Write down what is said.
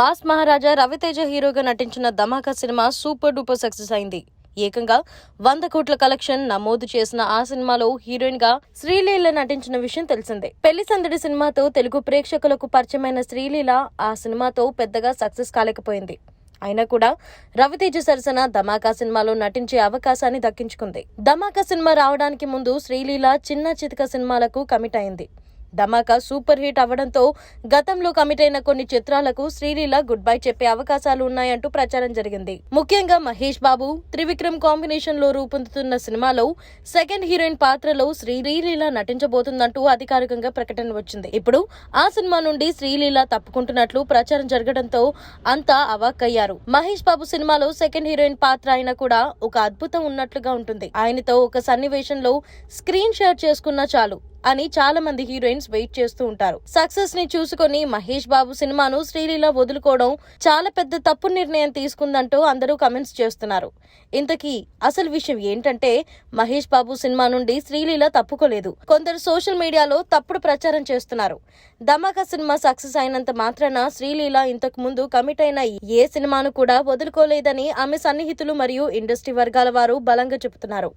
Mass మహారాజా రవితేజ హీరోగా నటించిన Dhamaka cinema super duper success అయింది. ఏకంగా వంద కోట్ల కలెక్షన్ నమోదు చేసిన ఆ సినిమాలో హీరోయిన్గా శ్రీలీల నటించిన విషయం తెలిసిందే. పెళ్ళి సందడి సినిమాతో తెలుగు ప్రేక్షకులకు పరిచయమైన శ్రీలీల ఆ సినిమాతో పెద్దగా సక్సెస్ కాలేకపోయింది. అయినా కూడా రవితేజ సరసన ధమాకా సినిమాలో నటించే అవకాశాన్ని దక్కించుకుంది. ధమాకా సినిమా రావడానికి ముందు శ్రీలీల చిన్న చితక సినిమాలకు కమిట్ అయింది. ధమాకా సూపర్ హిట్ అవ్వడంతో గతంలో కమిట్ అయిన కొన్ని చిత్రాలకు శ్రీలీల గుడ్ బై చెప్పే అవకాశాలు ఉన్నాయంటూ ప్రచారం జరిగింది. ముఖ్యంగా మహేష్ బాబు త్రివిక్రమ్ కాంబినేషన్లో రూపొందుతున్న సినిమాలో సెకండ్ హీరోయిన్ పాత్రలో శ్రీలీల నటించబోతుందంటూ అధికారికంగా ప్రకటన వచ్చింది. ఇప్పుడు ఆ సినిమా నుండి శ్రీలీల తప్పుకుంటున్నట్లు ప్రచారం జరగడంతో అంతా అవాక్కయ్యారు. మహేష్ బాబు సినిమాలో సెకండ్ హీరోయిన్ పాత్ర అయినా కూడా ఒక అద్భుతం ఉన్నట్లుగా ఉంటుంది. ఆయనతో ఒక సన్నివేశంలో స్క్రీన్ షేర్ చేసుకున్నా చాలు. అని చాలా మంది హీరోయిన్స్ వెయిట్ చేస్తూ ఉంటారు. సక్సెస్ని చూసుకొని మహేష్ బాబు సినిమాను శ్రీలీల వదులుకోవడం చాలా పెద్ద తప్పు నిర్ణయం తీసుకుందంటూ అందరూ కమెంట్స్ చేస్తున్నారు. ఇంతకీ అసలు విషయం ఏంటంటే మహేష్ బాబు సినిమా నుండి శ్రీలీల తప్పుకోలేదు. కొందరు సోషల్ మీడియాలో తప్పుడు ప్రచారం చేస్తున్నారు. ధమాకా సినిమా సక్సెస్ అయినంత మాత్రాన శ్రీలీల ఇంతకు ముందు కమిట్ అయిన ఏ సినిమాను కూడా వదులుకోలేదని ఆమె సన్నిహితులు మరియు ఇండస్ట్రీ వర్గాల వారు బలంగా చెబుతున్నారు.